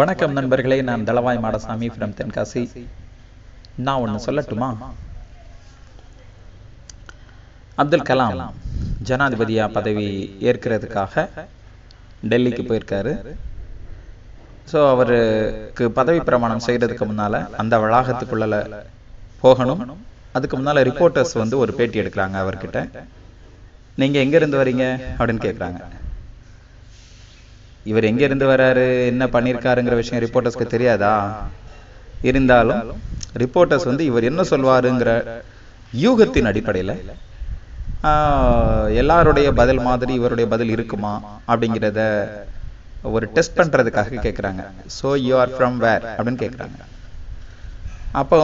வணக்கம் நண்பர்களே நான் தளவாய் மாடசாமி ஃப்ரம் தென்காசி. நான் ஒன்று சொல்லட்டுமா? அப்துல் கலாம் ஜனாதிபதியா பதவி ஏற்கிறதுக்காக டெல்லிக்கு போயிருக்காரு. ஸோ அவருக்கு பதவி பிரமாணம் செய்கிறதுக்கு முன்னால் அந்த வளாகத்துக்குள்ள போகணும். அதுக்கு முன்னால் ரிப்போர்ட்டர்ஸ் வந்து ஒரு பேட்டி எடுக்கிறாங்க அவர்கிட்ட. நீங்கள் எங்கேருந்து வரீங்க அப்படின்னு கேட்குறாங்க இவர் எங்க இருந்து வராரு? என்ன பண்ணியிருக்காருங்கிற விஷயம் ரிப்போர்ட்டர்ஸ்க்கு தெரியாதா? இருந்தாலும் ரிப்போர்ட்டர்ஸ் வந்து இவர் என்ன சொல்வாருங்கிற யூகத்தின் அடிப்படையில் எல்லாருடைய பதில் மாதிரி இவருடைய பதில் இருக்குமா அப்படிங்கிறத ஒரு டெஸ்ட் பண்ணுறதுக்காக கேட்குறாங்க so you are from where அப்படின்னு கேட்குறாங்க அப்போ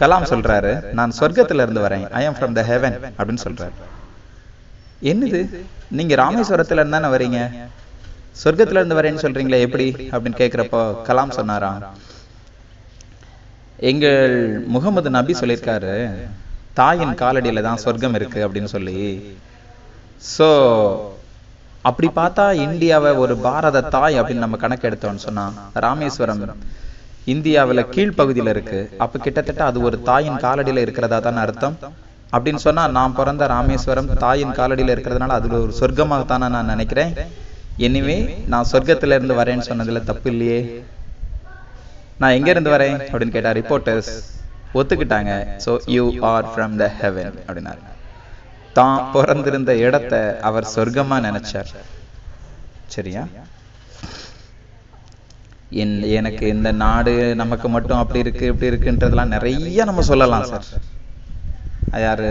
கலாம் சொல்கிறாரு நான் சொர்க்கத்தில் இருந்து வரேன். ஐ ஆம் ஃப்ரம் த ஹெவன் அப்படின்னு சொல்கிறாரு என்னது? நீங்கள் ராமேஸ்வரத்தில் இருந்தானே வரீங்க? சொர்க்கத்துல இருந்து வரேன்னு சொல்றீங்களே எப்படி? அப்படின்னு கேக்குறப்போ கலாம் சொன்னாராம் எங்கள் முகமது நபி சொல்லியிருக்காரு தாயின் காலடியில தான் சொர்க்கம் இருக்கு அப்படின்னு சொல்லி. சோ அப்படி பார்த்தா இந்தியாவை ஒரு பாரத தாய் அப்படின்னு நம்ம கணக்கு எடுத்தோம்னு சொன்னா ராமேஸ்வரம் இந்தியாவில் கீழ்ப்பகுதியில் இருக்கு அப்ப கிட்டத்தட்ட அது ஒரு தாயின் காலடியில இருக்கிறதா தானே அர்த்தம்? அப்படின்னு சொன்னா நான் பிறந்த ராமேஸ்வரம் தாயின் காலடியில இருக்கிறதுனால அது ஒரு சொர்க்கமாக தானே நான் நினைக்கிறேன். எனிவே நான் சொர்க்கத்துல இருந்து வரேன்னு சொன்னதுல தப்பு இல்லையே. நான் எங்க இருந்து வரேன்? அப்படின்னு கேட்டா ரிப்போர்ட்டர்ஸ் ஒத்துக்கிட்டாங்க. So you are from the heaven அப்படின்னாரு. தான் பிறந்திருந்த இடத்தை அவர் சொர்க்கமா நினைச்சார். சரியா? என் எனக்கு இந்த நாடு நமக்கு மட்டும் அப்படி இருக்கு இப்படி இருக்குன்றதெல்லாம் நிறைய நம்ம சொல்லலாம் சார். யாரு?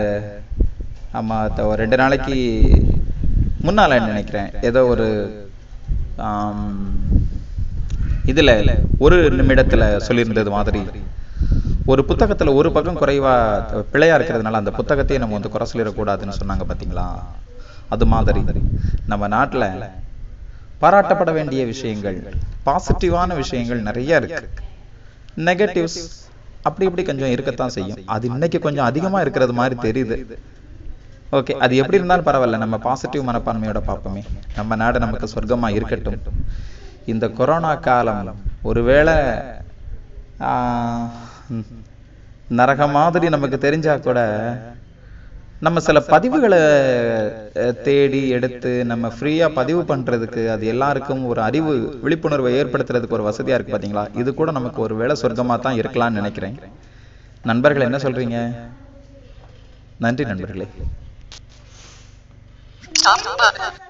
ஆமா ஒரு ரெண்டு நாளைக்கு முன்னால நினைக்கிறேன்? ஏதோ ஒரு இதுல ஒரு நிமிடத்துல சொல்லியிருந்தது மாதிரி. ஒரு புத்தகத்துல ஒரு பக்கம் குறைவா பிழையா இருக்கிறதுனால அந்த புத்தகத்தையே நம்ம வந்து குறை சொல்லிடக்கூடாதுன்னு சொன்னாங்க பாத்தீங்களா? அது மாதிரி. நம்ம நாட்டுல பாராட்டப்பட வேண்டிய விஷயங்கள் பாசிட்டிவான விஷயங்கள் நிறைய இருக்கு. நெகட்டிவ்ஸ் அப்படி இப்படி கொஞ்சம் இருக்கத்தான் செய்யும். அது இன்னைக்கு கொஞ்சம் அதிகமா இருக்கிறது மாதிரி தெரியுது. ஓகே அது எப்படி இருந்தாலும் பரவாயில்ல. நம்ம பாசிட்டிவ் மனப்பான்மையோட பார்ப்போமே. நம்ம நாடு நமக்கு சொர்க்கமா இருக்கட்டும். இந்த கொரோனா காலம் ஒருவேளை நரக மாதிரி நமக்கு தெரிஞ்சா கூட நம்ம சில பதிவுகளை தேடி எடுத்து நம்ம ஃப்ரீயா பதிவு பண்றதுக்கு அது எல்லாருக்கும் ஒரு அறிவு விழிப்புணர்வை ஏற்படுத்துறதுக்கு ஒரு வசதியா இருக்கு பாத்தீங்களா? இது கூட நமக்கு ஒரு வேளை சொர்க்கமா தான் இருக்கலாம்னு நினைக்கிறேன். நண்பர்கள் என்ன சொல்றீங்க? நன்றி நண்பர்களே. Kitap mı?